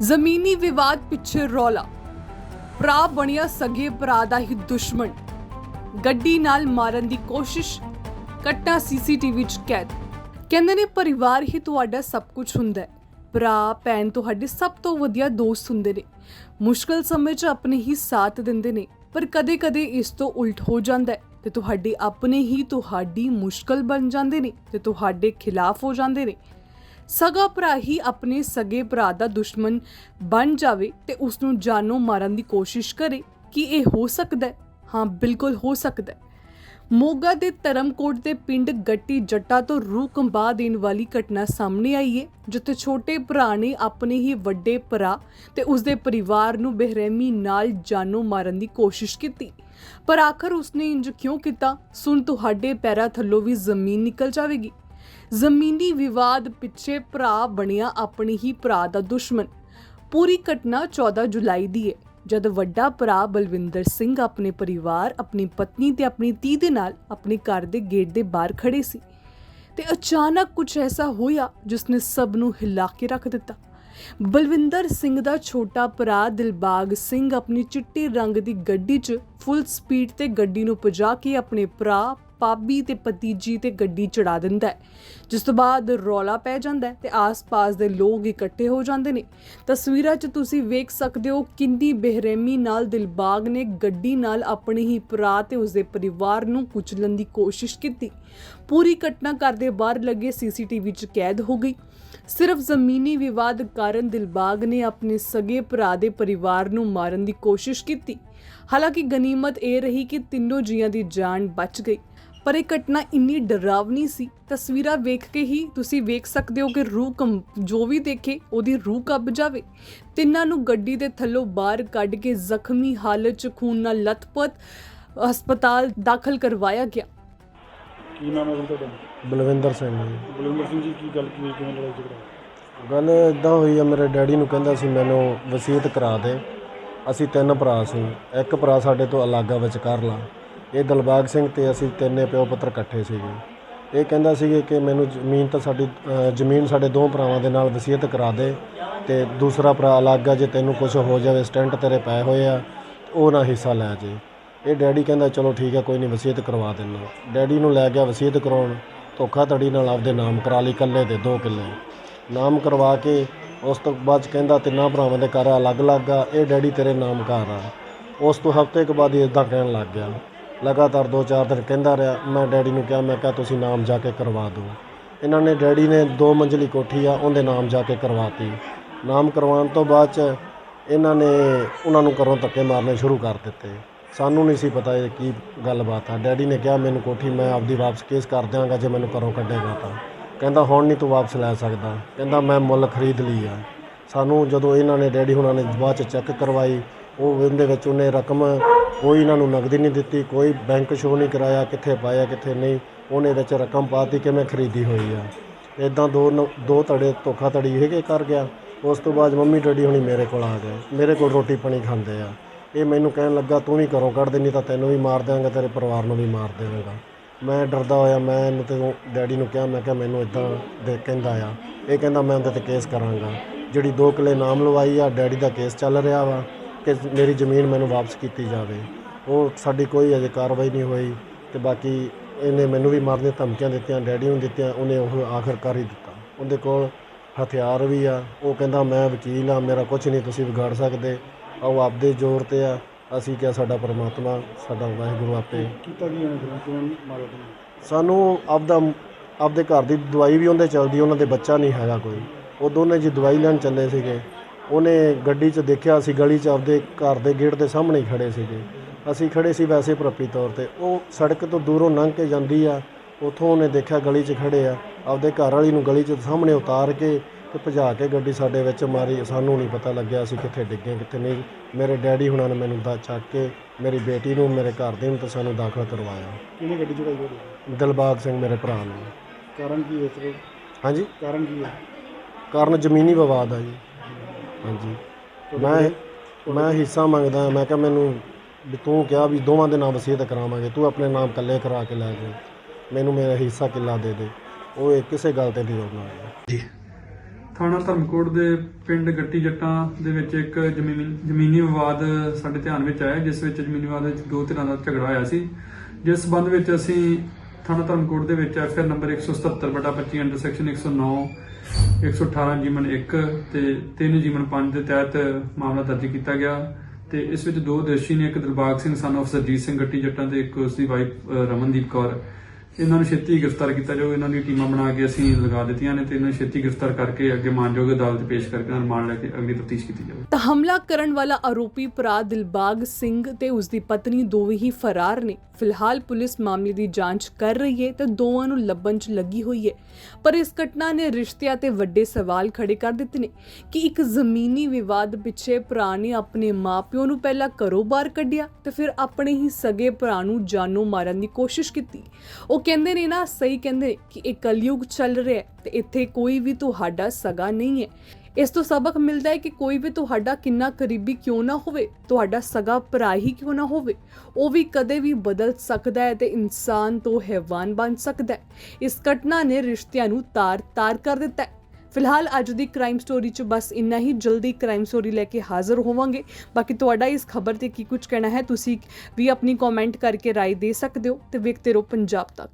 ਜ਼ਮੀਨੀ ਵਿਵਾਦ ਪਿੱਛੇ ਰੌਲਾ। ਭਰਾ ਬਣਿਆ ਸਗੇ ਭਰਾ ਦਾ ਹੀ ਦੁਸ਼ਮਣ। ਗੱਡੀ ਨਾਲ ਮਾਰਨ ਦੀ ਕੋਸ਼ਿਸ਼, ਕੱਟਾ ਸੀਸੀਟੀਵੀ 'ਚ ਕੈਦ। ਕਹਿੰਦੇ ਨੇ, ਪਰਿਵਾਰ ਹੀ ਤੁਹਾਡਾ ਸਭ ਕੁਝ ਹੁੰਦਾ ਹੈ। ਭਰਾ, ਭੈਣ ਤੁਹਾਡੇ ਸਭ ਤੋਂ ਵਧੀਆ ਦੋਸਤ ਹੁੰਦੇ ਨੇ। ਮੁਸ਼ਕਲ ਸਮੇਂ 'ਚ ਆਪਣੇ ਹੀ ਸਾਥ ਦਿੰਦੇ ਨੇ, ਪਰ ਕਦੇ-ਕਦੇ ਇਸ ਤੋਂ ਉਲਟ ਹੋ ਜਾਂਦਾ ਹੈ ਤੇ ਤੁਹਾਡੇ ਆਪਣੇ ਹੀ ਤੁਹਾਡੀ ਮੁਸ਼ਕਲ ਬਣ ਜਾਂਦੇ ਨੇ ਤੇ ਤੁਹਾਡੇ ਖਿਲਾਫ ਹੋ ਜਾਂਦੇ ਨੇ। ਸਗਾ ਭਰਾ ਹੀ ਆਪਣੇ ਸਗੇ ਭਰਾ ਦਾ ਦੁਸ਼ਮਣ ਬਣ ਜਾਵੇ ਤੇ ਉਸ ਨੂੰ ਜਾਨੋਂ ਮਾਰਨ ਦੀ ਕੋਸ਼ਿਸ਼ ਕਰੇ ਕਿ ਇਹ ਹੋ ਸਕਦਾ ਹੈ। ਹਾਂ, ਬਿਲਕੁਲ ਹੋ ਸਕਦਾ ਹੈ। ਮੋਗਾ ਦੇ ਧਰਮਕੋਟ ਦੇ ਪਿੰਡ ਗੱਟੀ ਜੱਟਾ ਤੋਂ ਰੂਹ ਕੰਬਾ ਦੇਣ ਵਾਲੀ ਘਟਨਾ ਸਾਹਮਣੇ ਆਈ ਹੈ, ਜਿੱਥੇ ਛੋਟੇ ਭਰਾ ਨੇ ਆਪਣੇ ਹੀ ਵੱਡੇ ਭਰਾ ਤੇ ਉਸਦੇ ਪਰਿਵਾਰ ਨੂੰ ਬੇਰਹਿਮੀ ਨਾਲ ਜਾਨੋਂ ਮਾਰਨ ਦੀ ਕੋਸ਼ਿਸ਼ ਕੀਤੀ। ਪਰ ਆਖਰ ਉਸਨੇ ਇੰਜ ਕਿਉਂ ਕੀਤਾ? ਸੁਣ ਤੁਹਾਡੇ ਪੈਰਾਂ ਥੱਲੋਂ ਵੀ ਜ਼ਮੀਨ ਨਿਕਲ ਜਾਵੇਗੀ। ਜ਼ਮੀਨੀ ਵਿਵਾਦ ਪਿੱਛੇ ਭਰਾ ਬਣਿਆ ਆਪਣੀ ਹੀ ਭਰਾ ਦਾ ਦੁਸ਼ਮਣ। ਪੂਰੀ ਘਟਨਾ 14 ਜੁਲਾਈ ਦੀ ਹੈ ਜਦ ਵੱਡਾ ਭਰਾ ਬਲਵਿੰਦਰ ਸਿੰਘ ਆਪਣੇ ਪਰਿਵਾਰ, ਆਪਣੀ ਪਤਨੀ ਤੇ ਆਪਣੀ ਧੀ ਦੇ ਨਾਲ ਆਪਣੇ ਘਰ ਦੇ ਗੇਟ ਦੇ ਬਾਹਰ ਖੜੇ ਸੀ ਤੇ ਅਚਾਨਕ ਕੁਝ ਐਸਾ ਹੋਇਆ ਜਿਸ ਨੇ ਸਭ ਨੂੰ ਹਿਲਾ ਕੇ ਰੱਖ ਦਿੱਤਾ। ਬਲਵਿੰਦਰ ਸਿੰਘ ਦਾ ਛੋਟਾ ਭਰਾ ਦਿਲਬਾਗ ਸਿੰਘ ਆਪਣੀ ਚਿੱਟੇ ਰੰਗ ਦੀ ਗੱਡੀ 'ਚ ਫੁੱਲ ਸਪੀਡ ਤੇ ਗੱਡੀ ਨੂੰ ਭਜਾ ਕੇ ਆਪਣੇ ਭਰਾ ਭਾਬੀ ਤੇ ਭਤੀਜੀ ਤੇ ਗੱਡੀ ਚੜਾ ਦਿੰਦਾ ਹੈ। ਜਿਸ ਤੋਂ ਬਾਅਦ ਰੌਲਾ ਪੈ ਜਾਂਦਾ ਹੈ ਤੇ ਆਸ-ਪਾਸ ਦੇ ਲੋਕ ਇਕੱਠੇ ਹੋ ਜਾਂਦੇ ਨੇ। ਤਸਵੀਰਾਂ 'ਚ ਤੁਸੀਂ ਵੇਖ ਸਕਦੇ ਹੋ ਕਿੰਨੀ ਬੇਰਹਿਮੀ ਨਾਲ ਦਿਲਬਾਗ ਨੇ ਗੱਡੀ ਨਾਲ ਆਪਣੇ ਹੀ ਭਰਾ ਤੇ ਉਸਦੇ ਪਰਿਵਾਰ ਨੂੰ ਕੁਚਲਣ ਦੀ ਕੋਸ਼ਿਸ਼ ਕੀਤੀ। ਪੂਰੀ ਘਟਨਾ ਘਰ ਦੇ ਬਾਹਰ ਲੱਗੇ ਸੀਸੀਟੀਵੀ 'ਚ ਕੈਦ ਹੋ ਗਈ। ਸਿਰਫ ਜ਼ਮੀਨੀ ਵਿਵਾਦ ਕਾਰਨ ਦਿਲਬਾਗ ਨੇ ਆਪਣੇ ਸਗੇ ਭਰਾ ਦੇ ਪਰਿਵਾਰ ਨੂੰ ਮਾਰਨ ਦੀ ਕੋਸ਼ਿਸ਼ ਕੀਤੀ। ਹਾਲਾਂਕਿ ਗਨੀਮਤ ਇਹ ਰਹੀ ਕਿ ਤਿੰਨੋਂ ਜੀਆਂ ਦੀ ਜਾਨ ਬਚ ਗਈ। ਪਰ ਇਹ ਘਟਨਾ ਇੰਨੀ ਡਰਾਵਨੀ ਸੀ ਤਸਵੀਰਾਂ ਵੇਖ ਕੇ ਹੀ ਤੁਸੀਂ ਵੇਖ ਸਕਦੇ ਹੋ ਕਿ ਰੂਹ ਕੰਬ ਜੋ ਵੀ ਦੇਖੇ ਉਹਦੀ ਰੂਹ ਕੰਬ ਜਾਵੇ। ਤਿੰਨਾਂ ਨੂੰ ਗੱਡੀ ਦੇ ਥੱਲੋਂ ਬਾਹਰ ਕੱਢ ਕੇ ਜ਼ਖਮੀ ਹਾਲਤ 'ਚ ਖੂਨ ਨਾਲ ਲਥਪਥ ਹਸਪਤਾਲ ਦਾਖਲ ਕਰਵਾਇਆ ਗਿਆ। ਕੀ ਨਾਮ ਹੈ ਜੀ ਤੁਹਾਡਾ? ਬਲਵਿੰਦਰ ਸਿੰਘ ਜੀ। ਬਲਵਿੰਦਰ ਸਿੰਘ ਜੀ ਕੀ ਗੱਲ ਕੀ ਹੋਈ? ਕਿਵੇਂ ਲੜਾਈ ਝਗੜਾ? ਗੱਲ ਇਦਾਂ ਹੋਈ ਆ ਮੇਰੇ ਡੈਡੀ ਨੂੰ ਕਹਿੰਦਾ ਸੀ ਮੈਨੂੰ ਵਸੀਅਤ ਕਰਾ ਦੇ। ਅਸੀਂ ਤਿੰਨ ਭਰਾ ਸੀ ਇੱਕ ਭਰਾ ਸਾਡੇ ਤੋਂ ਅਲੱਗਾ ਵਿਚਕਾਰ ਲਾ ਇਹ ਦਿਲਬਾਗ ਸਿੰਘ ਤੇ ਅਸੀਂ ਤਿੰਨੇ ਪਿਓ ਪੁੱਤਰ ਇਕੱਠੇ ਸੀਗੇ। ਇਹ ਕਹਿੰਦਾ ਸੀ ਕਿ ਮੈਨੂੰ ਜ਼ਮੀਨ ਤਾਂ ਸਾਡੀ ਜ਼ਮੀਨ ਸਾਡੇ ਦੋ ਭਰਾਵਾਂ ਦੇ ਨਾਲ ਵਸੀਅਤ ਕਰਾ ਦੇ ਤੇ ਦੂਸਰਾ ਭਰਾ ਅਲੱਗ ਆ, ਜੇ ਤੈਨੂੰ ਕੁਝ ਹੋ ਜਾਵੇ, ਸਟੈਂਟ ਤੇਰੇ ਪਏ ਹੋਏ ਆ ਉਹ ਨਾ ਹਿੱਸਾ ਲੈ ਜੇ। ਇਹ ਡੈਡੀ ਕਹਿੰਦਾ, ਚਲੋ ਠੀਕ ਆ, ਕੋਈ ਨਹੀਂ ਵਸੀਅਤ ਕਰਵਾ ਦਿੰਦਾ। ਡੈਡੀ ਨੂੰ ਲੈ ਗਿਆ ਵਸੀਅਤ ਕਰਾਉਣ। ਧੋਖਾਧੜੀ ਨਾਲ ਆਪਦੇ ਨਾਮ ਕਰਾ ਲਈ, ਇਕੱਲੇ ਦੇ ਦੋ ਕਿੱਲੇ। ਨਾਮ ਕਰਵਾ ਕੇ ਉਸ ਤੋਂ ਬਾਅਦ 'ਚ ਕਹਿੰਦਾ, ਤਿੰਨਾਂ ਭਰਾਵਾਂ ਦੇ ਘਰ ਅਲੱਗ-ਅਲੱਗ ਆ, ਇਹ ਡੈਡੀ ਤੇਰੇ ਨਾਮ ਘਰ ਆ। ਉਸ ਤੋਂ ਹਫ਼ਤੇ ਕੁ ਬਾਅਦ ਹੀ ਇਦਾਂ ਕਹਿਣ ਲੱਗ ਗਿਆ। ਲਗਾਤਾਰ 2-4 ਦਿਨ ਕਹਿੰਦਾ ਰਿਹਾ, ਮੈਂ ਡੈਡੀ ਨੂੰ ਕਿਹਾ, ਮੈਂ ਕਿਹਾ ਤੁਸੀਂ ਨਾਮ ਜਾ ਕੇ ਕਰਵਾ ਦਿਓ। ਇਹਨਾਂ ਨੇ ਡੈਡੀ ਨੇ ਦੋ ਮੰਜ਼ਲੀ ਕੋਠੀ ਆ, ਉਹਦੇ ਨਾਮ ਜਾ ਕੇ ਕਰਵਾਤੀ। ਨਾਮ ਕਰਵਾਉਣ ਤੋਂ ਬਾਅਦ 'ਚ ਇਹਨਾਂ ਨੇ ਉਹਨਾਂ ਨੂੰ ਘਰੋਂ ਧੱਕੇ ਮਾਰਨੇ ਸ਼ੁਰੂ ਕਰ ਦਿੱਤੇ। ਸਾਨੂੰ ਨਹੀਂ ਸੀ ਪਤਾ ਇਹ ਕੀ ਗੱਲਬਾਤ ਆ। ਡੈਡੀ ਨੇ ਕਿਹਾ, ਮੈਨੂੰ ਕੋਠੀ ਮੈਂ ਆਪਦੀ ਵਾਪਸ ਕੇਸ ਕਰ ਦਿਆਂਗਾ ਜੇ ਮੈਨੂੰ ਘਰੋਂ ਕੱਢੇਗਾ ਤਾਂ। ਕਹਿੰਦਾ, ਹੁਣ ਨਹੀਂ ਤੂੰ ਵਾਪਸ ਲੈ ਸਕਦਾ। ਕਹਿੰਦਾ, ਮੈਂ ਮੁੱਲ ਖਰੀਦ ਲਈ ਆ। ਸਾਨੂੰ ਜਦੋਂ ਇਹਨਾਂ ਨੇ, ਡੈਡੀ ਹੁਣਾਂ ਨੇ ਬਾਅਦ ਚ ਚੈੱਕ ਕਰਵਾਈ, ਉਹ ਉਹਦੇ ਵਿੱਚ ਉਹਨੇ ਰਕਮ ਕੋਈ ਇਹਨਾਂ ਨੂੰ ਨਗਦੀ ਨਹੀਂ ਦਿੱਤੀ, ਕੋਈ ਬੈਂਕ ਸ਼ੋ ਨਹੀਂ ਕਰਾਇਆ, ਕਿੱਥੇ ਪਾਇਆ, ਕਿੱਥੇ ਨਹੀਂ, ਉਹਨੇ ਵਿੱਚ ਰਕਮ ਪਾਤੀ ਕਿ ਮੈਂ ਖਰੀਦੀ ਹੋਈ ਆ। ਇਦਾਂ ਦੋ ਨ- ਦੋ ਧੜੇ ਧੋਖਾ ਧੜੀ ਹੈਗੇ ਕਰ ਗਿਆ। ਉਸ ਤੋਂ ਬਾਅਦ ਮੰਮੀ ਡੈਡੀ ਹੁਣੀ ਮੇਰੇ ਕੋਲ ਆ ਗਏ। ਮੇਰੇ ਕੋਲ ਰੋਟੀ ਪਾਣੀ ਖਾਂਦੇ ਆ। ਇਹ ਮੈਨੂੰ ਕਹਿਣ ਲੱਗਾ, ਤੂੰ ਵੀ ਘਰੋਂ ਕੱਢ ਦੇ ਨਹੀਂ ਤਾਂ ਤੈਨੂੰ ਵੀ ਮਾਰ ਦਿਆਂਗਾ, ਤੇਰੇ ਪਰਿਵਾਰ ਨੂੰ ਵੀ ਮਾਰ ਦੇਵਾਂਗਾ ਮੈਂ ਡਰਦਾ ਹੋਇਆ, ਮੈਂ ਇਹਨੂੰ ਤੇ ਡੈਡੀ ਨੂੰ ਕਿਹਾ, ਮੈਂ ਕਿਹਾ ਮੈਨੂੰ ਇਦਾਂ ਦੇ ਕਹਿੰਦਾ ਆ। ਇਹ ਕਹਿੰਦਾ, ਮੈਂ ਉਹਦੇ ਤੇ ਕੇਸ ਕਰਾਂਗਾ। ਜਿਹੜੀ ਦੋ ਕਿੱਲੇ ਨਾਮ ਲਵਾਈ ਆ, ਡੈਡੀ ਦਾ ਕੇਸ ਚੱਲ ਰਿਹਾ ਵਾ। ਕਿ ਮੇਰੀ ਜ਼ਮੀਨ ਮੈਨੂੰ ਵਾਪਸ ਕੀਤੀ ਜਾਵੇ। ਉਹ ਸਾਡੀ ਕੋਈ ਅਜੇ ਕਾਰਵਾਈ ਨਹੀਂ ਹੋਈ ਤੇ ਬਾਕੀ ਇਹਨੇ ਮੈਨੂੰ ਵੀ ਮਾਰਨ ਦੀਆਂ ਧਮਕੀਆਂ ਦਿੱਤੀਆਂ ਡੈਡੀ ਨੂੰ ਦਿੱਤੀਆਂ ਉਹਨੇ ਉਹ ਆਖਰਕਾਰ ਹੀ ਦਿੱਤਾ। ਉਹਦੇ ਕੋਲ ਹਥਿਆਰ ਵੀ ਆ। ਉਹ ਕਹਿੰਦਾ ਮੈਂ ਵਕੀਲ ਆ ਮੇਰਾ ਕੁਝ ਨਹੀਂ ਤੁਸੀਂ ਵਿਗਾੜ ਸਕਦੇ। ਉਹ ਆਪਦੇ ਜ਼ੋਰ ਤੇ ਆ। ਅਸੀਂ ਕਿਹਾ ਸਾਡਾ ਪਰਮਾਤਮਾ ਸਾਡਾ ਵਾਹਿਗੁਰੂ ਆਪੇ ਕੀਤਾ ਕੀ ਉਹਨੇ ਫਿਰ? ਕਿਵੇਂ ਮਾਰਿਆ ਤੁਹਾਨੂੰ ਸਾਨੂੰ ਆਪਦਾ ਆਪਦੇ ਘਰ ਦੀ ਦਵਾਈ ਵੀ ਉਹਦੇ ਚੱਲਦੀ ਉਹਨਾਂ ਦੇ ਬੱਚਾ ਨਹੀਂ ਹੈਗਾ ਕੋਈ। ਉਹ ਦੋਨੇ ਜੀ ਦਵਾਈ ਲੈਣ ਚੱਲੇ ਸੀਗੇ। ਉਹਨੇ ਗੱਡੀ 'ਚ ਦੇਖਿਆ ਅਸੀਂ ਗਲੀ 'ਚ ਆਪਦੇ ਘਰ ਦੇ ਗੇਟ ਦੇ ਸਾਹਮਣੇ ਹੀ ਖੜੇ ਸੀਗੇ। ਅਸੀਂ ਖੜੇ ਸੀ ਵੈਸੇ ਪ੍ਰੱਪੀ ਤੌਰ ਤੇ। ਉਹ ਸੜਕ ਤੋਂ ਦੂਰੋਂ ਲੰਘ ਕੇ ਜਾਂਦੀ ਆ ਉਥੋਂ ਉਹਨੇ ਦੇਖਿਆ ਗਲੀ 'ਚ ਖੜੇ ਆ। ਆਪਦੇ ਘਰ ਵਾਲੀ ਨੂੰ ਗਲੀ 'ਚ ਸਾਹਮਣੇ ਉਤਾਰ ਕੇ ਤੇ ਭਜਾ ਕੇ ਗੱਡੀ ਸਾਡੇ ਵਿੱਚ ਮਾਰੀ। ਸਾਨੂੰ ਨਹੀਂ ਪਤਾ ਲੱਗਿਆ ਅਸੀਂ ਕਿੱਥੇ ਡਿੱਗੇ ਕਿੱਥੇ ਨਹੀਂ। ਮੇਰੇ ਡੈਡੀ ਹੁਣਾਂ ਨੇ ਮੈਨੂੰ ਦਾ ਚੱਕ ਕੇ ਮੇਰੀ ਬੇਟੀ ਨੂੰ ਮੇਰੇ ਘਰ ਦੇ ਨੂੰ ਤੇ ਸਾਨੂੰ ਦਾਖਲ ਕਰਵਾਇਆ। ਕਿਹਨੇ ਗੱਡੀ ਚੜਾਈ ਤੁਹਾਡੀ? ਦਿਲਬਾਗ ਸਿੰਘ ਮੇਰੇ ਭਰਾ ਨੂੰ। ਕਾਰਨ ਕੀ ਹੈ ਸਰ ਹਾਂਜੀ? ਕਾਰਨ ਕੀ ਹੈ? ਕਾਰਨ ਜ਼ਮੀਨੀ ਵਿਵਾਦ ਆ ਜੀ। ਹਾਂਜੀ। ਮੈਂ ਮੈਂ ਹਿੱਸਾ ਮੰਗਦਾ ਮੈਂ ਕਿਹਾ ਮੈਨੂੰ ਵੀ ਤੂੰ ਕਿਹਾ ਵੀ ਦੋਵਾਂ ਦੇ ਨਾਮ ਵਸੀਅਤ ਕਰਾਵਾਂਗੇ। ਤੂੰ ਆਪਣੇ ਨਾਮ ਇਕੱਲੇ ਕਰਾ ਕੇ ਲੈ ਜਾ। ਮੈਨੂੰ ਮੇਰਾ ਹਿੱਸਾ ਕਿੱਲਾ ਦੇ ਦੇ। ਉਹ ਇਹ ਕਿਸੇ ਗੱਲ ਤੇ ਨਹੀਂ ਰੋਣਾ ਜੀ। ਥਾਣਾ ਧਰਮਕੋਟ ਦੇ ਪਿੰਡ ਗੱਟੀ ਜੱਟਾਂ ਦੇ ਵਿੱਚ ਇੱਕ ਜ਼ਮੀਨੀ ਜ਼ਮੀਨੀ ਵਿਵਾਦ ਸਾਡੇ ਧਿਆਨ ਵਿੱਚ ਆਇਆ ਜਿਸ ਵਿੱਚ ਜ਼ਮੀਨੀ ਵਿਵਾਦ ਵਿੱਚ ਦੋ ਧਿਰਾਂ ਦਾ ਝਗੜਾ ਹੋਇਆ ਸੀ। ਜਿਸ ਸਬੰਧ ਵਿੱਚ ਅਸੀਂ ਥਾਣਾ ਧਰਮਕੋਟ ਦੇ ਵਿੱਚ ਐਫਆਰ ਨੰਬਰ 177 ਬਟਾ 25 ਅੰਡਰ ਸੈਕਸ਼ਨ 109 118 ਜੀਵਨ 1 ਤੇ 3 ਜੀਵਨ 5 ਦੇ ਤਹਿਤ ਮਾਮਲਾ ਦਰਜ ਕੀਤਾ ਗਿਆ। ਤੇ ਇਸ ਵਿੱਚ ਦੋ ਦੋਸ਼ੀ ਨੇ ਇੱਕ ਦਿਲਬਾਗ ਸਿੰਘ ਸਨ of ਸਰਜੀਤ ਸਿੰਘ ਗੱਟੀ ਜੱਟਾਂ ਤੇ ਇੱਕ ਉਸ ਦੀ ਵਾਈਫ ਰਮਨਦੀਪ ਕੌਰ ਇਹਨਾਂ ਨੂੰ ਛੇਤੀ ਗ੍ਰਿਫਤਾਰ ਕੀਤਾ ਜਾਓ ਇਹਨਾਂ ਦੀ ਟੀਮਾਂ ਬਣਾ ਕੇ ਅਸੀਂ ਲਗਾ ਦਿੱਤੀਆਂ ਨੇ ਤੇ ਇਹਨਾਂ ਨੂੰ ਛੇਤੀ ਗ੍ਰਿਫਤਾਰ ਕਰਕੇ ਅੱਗੇ ਮਾਨਯੋਗ ਅਦਾਲਤ ਪੇਸ਼ ਕਰਕੇ ਰਿਮਾਂਡ ਲੈ ਕੇ ਅਗਲੀ ਤਫਤੀਸ਼ ਕੀਤੀ ਜਾਵੇ ਤਾਂ ਹਮਲਾ ਕਰਨ ਵਾਲਾ ਆਰੋਪੀ ਭਰਾ ਦਿਲਬਾਗ ਸਿੰਘ ਤੇ ਉਸ ਦੀ ਪਤਨੀ ਦੋਵੇਂ ਹੀ ਫਰਾਰ ਨੇ। ਫਿਲਹਾਲ ਪੁਲਿਸ ਮਾਮਲੇ ਦੀ ਜਾਂਚ ਕਰ ਰਹੀ ਹੈ ਤੇ ਦੋਵਾਂ ਨੂੰ ਲੱਭਣ 'ਚ ਲੱਗੀ ਹੋਈ ਹੈ। ਪਰ ਇਸ ਘਟਨਾ ਨੇ ਰਿਸ਼ਤਿਆਂ ਤੇ ਵੱਡੇ ਸਵਾਲ ਖੜੇ ਕਰ ਦਿੱਤੇ ਨੇ ਕਿ ਇੱਕ ਜ਼ਮੀਨੀ ਵਿਵਾਦ ਪਿੱਛੇ ਭਰਾ ਨੇ ਆਪਣੇ ਮਾਪਿਓ ਨੂੰ ਪਹਿਲਾਂ ਘਰੋਂ ਬਾਹਰ ਕੱਢਿਆ ਤੇ ਫਿਰ ਆਪਣੇ ਹੀ ਸਗੇ ਭਰਾ ਨੂੰ ਜਾਨੋਂ ਮਾਰਨ ਦੀ ਕੋਸ਼ਿਸ਼ ਕੀਤੀ। ਉਹ ਉਹ ਕਹਿੰਦੇ ਨੇ ਨਾ, ਸਹੀ ਕਹਿੰਦੇ ਨੇ ਕਿ ਇਹ ਕਲਯੁਗ ਚੱਲ ਰਿਹਾ ਤੇ ਇੱਥੇ ਕੋਈ ਵੀ ਤੁਹਾਡਾ ਸਗਾ ਨਹੀਂ ਹੈ। ਇਸ ਤੋਂ ਸਬਕ ਮਿਲਦਾ ਹੈ ਕਿ ਕੋਈ ਵੀ ਤੁਹਾਡਾ ਕਿੰਨਾ ਕਰੀਬੀ ਕਿਉਂ ਨਾ ਹੋਵੇ, ਤੁਹਾਡਾ ਸਗਾ ਭਰਾ ਹੀ ਕਿਉਂ ਨਾ ਹੋਵੇ, ਉਹ ਵੀ ਕਦੇ ਵੀ ਬਦਲ ਸਕਦਾ ਹੈ ਤੇ ਇਨਸਾਨ ਤੋਂ ਹੈਵਾਨ ਬਣ ਸਕਦਾ ਹੈ। ਇਸ ਘਟਨਾ ਨੇ ਰਿਸ਼ਤਿਆਂ ਨੂੰ ਤਾਰ-ਤਾਰ ਕਰ ਦਿੱਤਾ ਹੈ। ਫਿਲਹਾਲ ਅੱਜ ਦੀ ਕ੍ਰਾਈਮ ਸਟੋਰੀ 'ਚ ਬਸ ਇੰਨਾ ਹੀ, ਜਲਦੀ ਕ੍ਰਾਈਮ ਸਟੋਰੀ ਲੈ ਕੇ ਹਾਜ਼ਰ ਹੋਵਾਂਗੇ। ਬਾਕੀ ਤੁਹਾਡਾ ਇਸ ਖਬਰ ਤੇ ਕੀ ਕੁਝ ਕਹਿਣਾ ਹੈ, ਤੁਸੀਂ ਵੀ ਆਪਣੀ ਕਮੈਂਟ ਕਰਕੇ ਰਾਏ ਦੇ ਸਕਦੇ ਹੋ ਤੇ ਵੇਖਦੇ ਰਹੋ ਪੰਜਾਬ ਤੱਕ।